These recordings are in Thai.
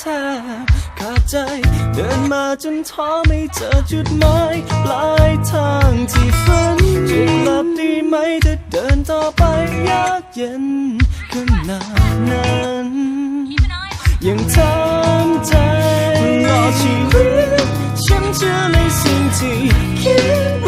แทบขาดใจ เดินมาจนท้อไม่เจอจุดหมายปลายทางที่ฝันจะกลับดีไหมถ้าเดินต่อไปยากเย็นขนาดนั้นยังทำใจตลอดชีวิตฉันเชื่อในสิ่งที่คิด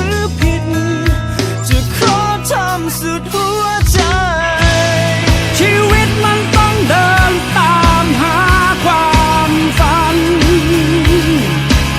อ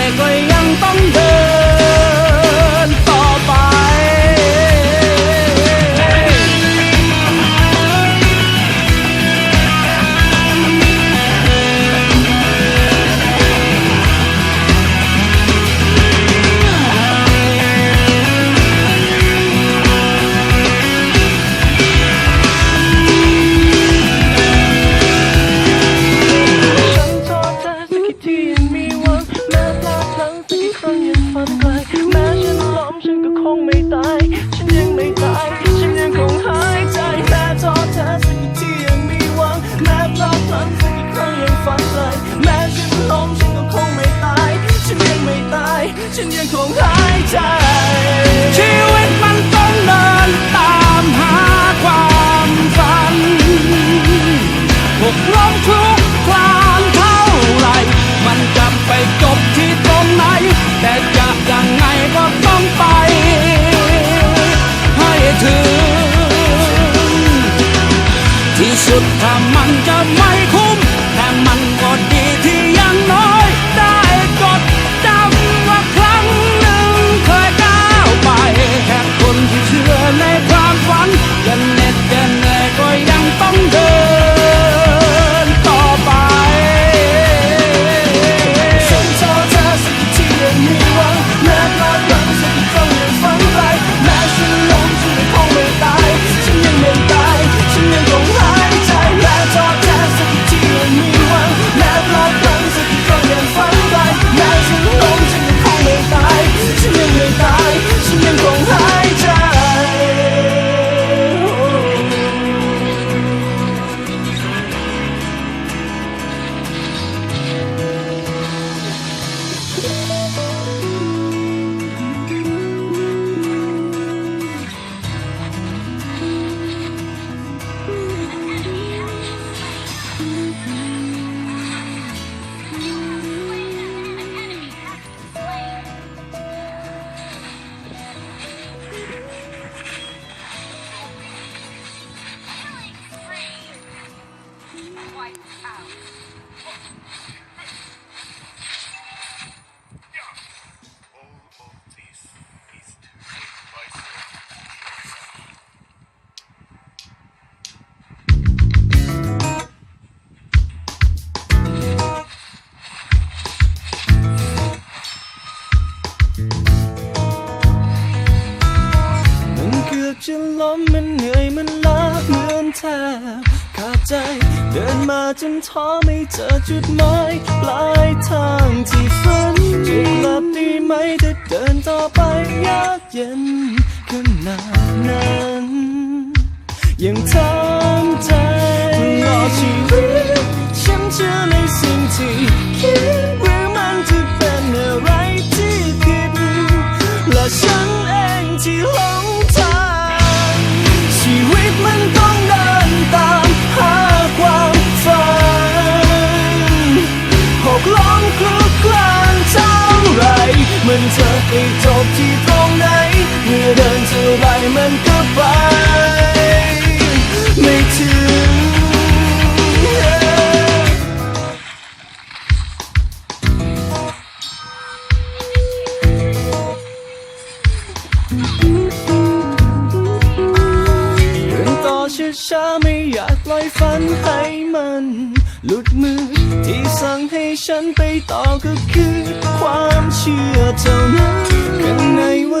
ย ใจ ชีวิตมันต้องเดินตามหาความฝันหกล้มคลุกคลานเท่าไร มันจะไปจบที่ตรงไหน แต่จะยังไงก็ต้องไป ให้ถึง ที่สุดถ้ามันจะไม่คุ้ ดินมาจนท้อไม่เจอจุดหมายปลายทางที่ฝันจะกลับดีไหมจะเดินต่อไปยากเย็นขนาดนั้นยังทำใจรอชีวิตฉันเชื่อในสิ่งที่คิดหรือมันจะเป็นอะไรที่ผิดและฉันเองที่ นเธอไปจบที่ตรงไหน เมื่อเดินเท่าไรมันก็ไป ไม่ถึง เดินต่อช้าๆไม่อยากปล่อยฝันให้มัน หลุดมือที่สั่ง ฉันไปต่อก็คือความเชื่อเท่านั้นข้างในว่า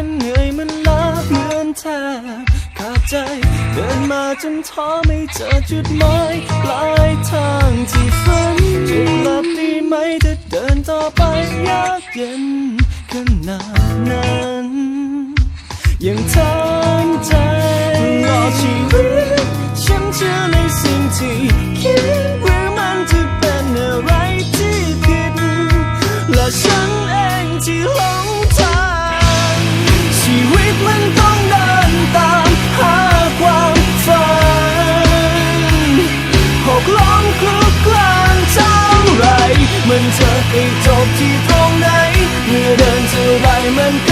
ันเหนื่อยมันล้าเหมือนแทบขาดใจ เดินมาจนท้อไม่เจอจุดหมายปลายทางที่ฝันจะหลับดีไหมจะเดินต่อไปยากเย็นขนาดนั้นยังทั้งใจรอชีวิตฉันเชื่อในสิ่งที่คิด จะไปจบที่ตรงไหน เมื่อเดินเท่าไรมัน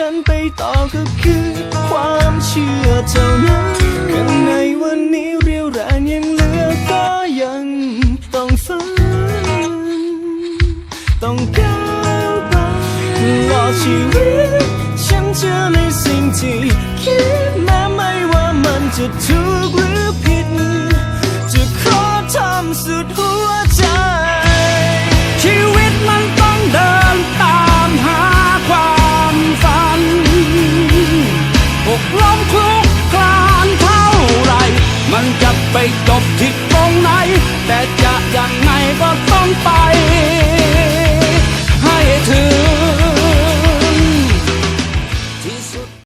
ฉันไปต่อก็คือความเชื่อเท่านั้นข้างในวันนี้เรียวแรงยังเหลือก็ยังต้องฝันต้องก้าวไปตลอดชีวิตฉันเชื่อในสิ่งที่คิดแม้ไม่ว่ามันจะถูกหรือผิด จะขอทำสุดหัว